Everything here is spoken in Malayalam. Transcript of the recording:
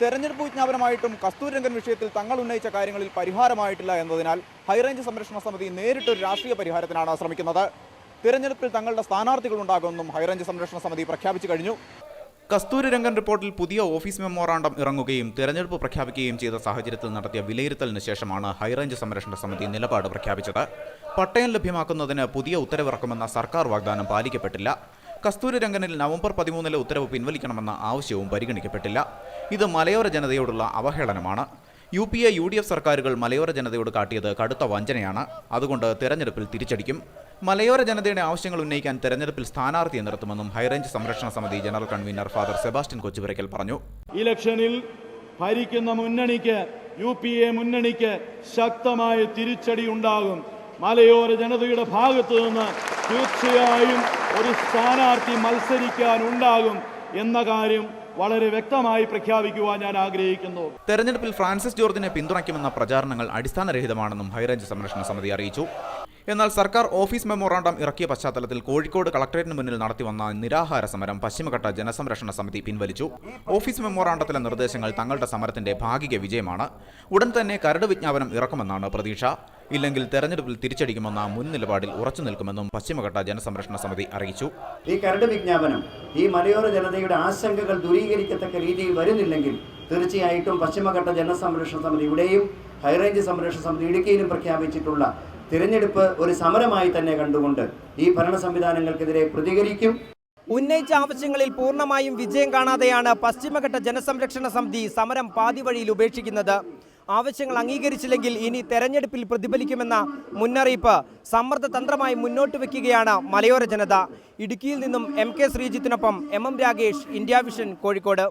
തെരഞ്ഞെടുപ്പ് വിജ്ഞാപനമായിട്ടും കസ്തൂരിരംഗൻ വിഷയത്തിൽ തങ്ങൾ ഉന്നയിച്ച കാര്യങ്ങളിൽ പരിഹാരമായിട്ടില്ല എന്നതിനാൽ ഹൈറേഞ്ച് സംരക്ഷണ സമിതി നേരിട്ടൊരു രാഷ്ട്രീയ പരിഹാരത്തിനാണ് ശ്രമിക്കുന്നത് തിരഞ്ഞെടുപ്പിൽ തങ്ങളുടെ സ്ഥാനാർത്ഥികൾ ഉണ്ടാകുമെന്നും ഹൈറേഞ്ച് സംരക്ഷണ സമിതി പ്രഖ്യാപിച്ചു കഴിഞ്ഞു. കസ്തൂരിരംഗൻ റിപ്പോർട്ടിൽ പുതിയ ഓഫീസ് മെമ്മോറാണ്ടം ഇറങ്ങുകയും തെരഞ്ഞെടുപ്പ് പ്രഖ്യാപിക്കുകയും ചെയ്ത സാഹചര്യത്തിൽ നടത്തിയ വിലയിരുത്തലിന് ശേഷമാണ് ഹൈറേഞ്ച് സംരക്ഷണ സമിതി നിലപാട് പ്രഖ്യാപിച്ചത്. പട്ടയം ലഭ്യമാക്കുന്നതിന് പുതിയ ഉത്തരവിറക്കുമെന്ന സർക്കാർ വാഗ്ദാനം പാലിക്കപ്പെട്ടില്ല. കസ്തൂരിരംഗനിൽ നവംബർ പതിമൂന്നിലെ ഉത്തരവ് പിൻവലിക്കണമെന്ന ആവശ്യവും പരിഗണിക്കപ്പെട്ടില്ല. ഇത് മലയോര ജനതയോടുള്ള അവഹേളനമാണ്. U P A U D F സർക്കാരുകൾ മലയോര ജനതയോട് കാട്ടിയത് കടുത്ത വഞ്ചനയാണ്. അതുകൊണ്ട് തെരഞ്ഞെടുപ്പിൽ തിരിച്ചടിക്കും. മലയോര ജനതയുടെ ആവശ്യങ്ങൾ ഉന്നയിക്കാൻ തെരഞ്ഞെടുപ്പിൽ സ്ഥാനാർത്ഥിയെ നിർത്തുമെന്നും ഹൈറേഞ്ച് സംരക്ഷണ സമിതി general convener father Sebastian Kochupurackal പറഞ്ഞു. ഇലക്ഷനിൽ ഭരിക്കുന്ന മുന്നണിക്ക് യു പി എ മുന്നണിക്ക് ശക്തമായ തിരിച്ചടി ഉണ്ടാകും മലയോര ജനതയുടെ ഭാഗത്തു നിന്ന് തീർച്ചയായും ഒരു സ്ഥാനാർത്ഥി മത്സരിക്കാനുണ്ടാകും എന്ന കാര്യം വളരെ വ്യക്തമായി പ്രഖ്യാപിക്കുവാൻ ഞാൻ ആഗ്രഹിക്കുന്നു. തെരഞ്ഞെടുപ്പിൽ ഫ്രാൻസിസ് ജോർജിനെ പിന്തുണയ്ക്കുമെന്ന പ്രചാരണങ്ങൾ അടിസ്ഥാനരഹിതമാണെന്നും ഹൈറേഞ്ച് സംരക്ഷണ സമിതി അറിയിച്ചു. എന്നാൽ സർക്കാർ ഓഫീസ് മെമ്മോറാണ്ടം ഇറക്കിയ പശ്ചാത്തലത്തിൽ കോഴിക്കോട് കളക്ടറേറ്റിന് മുന്നിൽ നടത്തിവന്ന നിരാഹാര സമരം പശ്ചിമഘട്ട ജനസംരക്ഷണ സമിതി പിൻവലിച്ചു. ഓഫീസ് മെമ്മോറാണ്ടത്തിലെ നിർദ്ദേശങ്ങൾ തങ്ങളുടെ സമരത്തിന്റെ ഭാഗിക വിജയമാണ്. ഉടൻ തന്നെ കരട് വിജ്ഞാപനം ഇറക്കുമെന്നാണ് പ്രതീക്ഷ. ഇല്ലെങ്കിൽ തെരഞ്ഞെടുപ്പിൽ തിരിച്ചടിക്കുമെന്ന മുൻ നിലപാടിൽ ഉറച്ചു നിൽക്കുമെന്നും പശ്ചിമഘട്ട ജനസംരക്ഷണ സമിതി അറിയിച്ചു. ഈ കരട് വിജ്ഞാപനം ഈ മലയോര ജനതയുടെ ആശങ്കകൾ ദൂരീകരിക്കത്തക്ക രീതിയിൽ വരുന്നില്ലെങ്കിൽ തീർച്ചയായിട്ടും പശ്ചിമഘട്ട ജനസംരക്ഷണ സമിതി ഇവിടെയും ഹൈറേഞ്ച് സംരക്ഷണ സമിതി ഇടുക്കിയിലും പ്രഖ്യാപിച്ചിട്ടുള്ള തിരഞ്ഞെടുപ്പ് ഒരു സമരമായി തന്നെ കണ്ടുകൊണ്ട് ഈ ഭരണ സംവിധാനങ്ങൾക്കെതിരെ പ്രതികരിക്കും. ഉന്നയിച്ച ആവശ്യങ്ങളിൽ പൂർണമായും വിജയം കാണാതെയാണ് പശ്ചിമഘട്ട ജനസംരക്ഷണ സമിതി സമരം പാതിവഴിയിൽ ഉപേക്ഷിക്കുന്നത്. ആവശ്യങ്ങൾ അംഗീകരിച്ചില്ലെങ്കിൽ ഇനി തെരഞ്ഞെടുപ്പിൽ പ്രതിഫലിക്കുമെന്ന മുന്നറിയിപ്പ് സമ്മർദ്ദ തന്ത്രമായി മുന്നോട്ട് വയ്ക്കുകയാണ് മലയോര ജനത. ഇടുക്കിയിൽ നിന്നും M K ശ്രീജിത്തിനൊപ്പം M M Ragesh India Vision Kozhikode.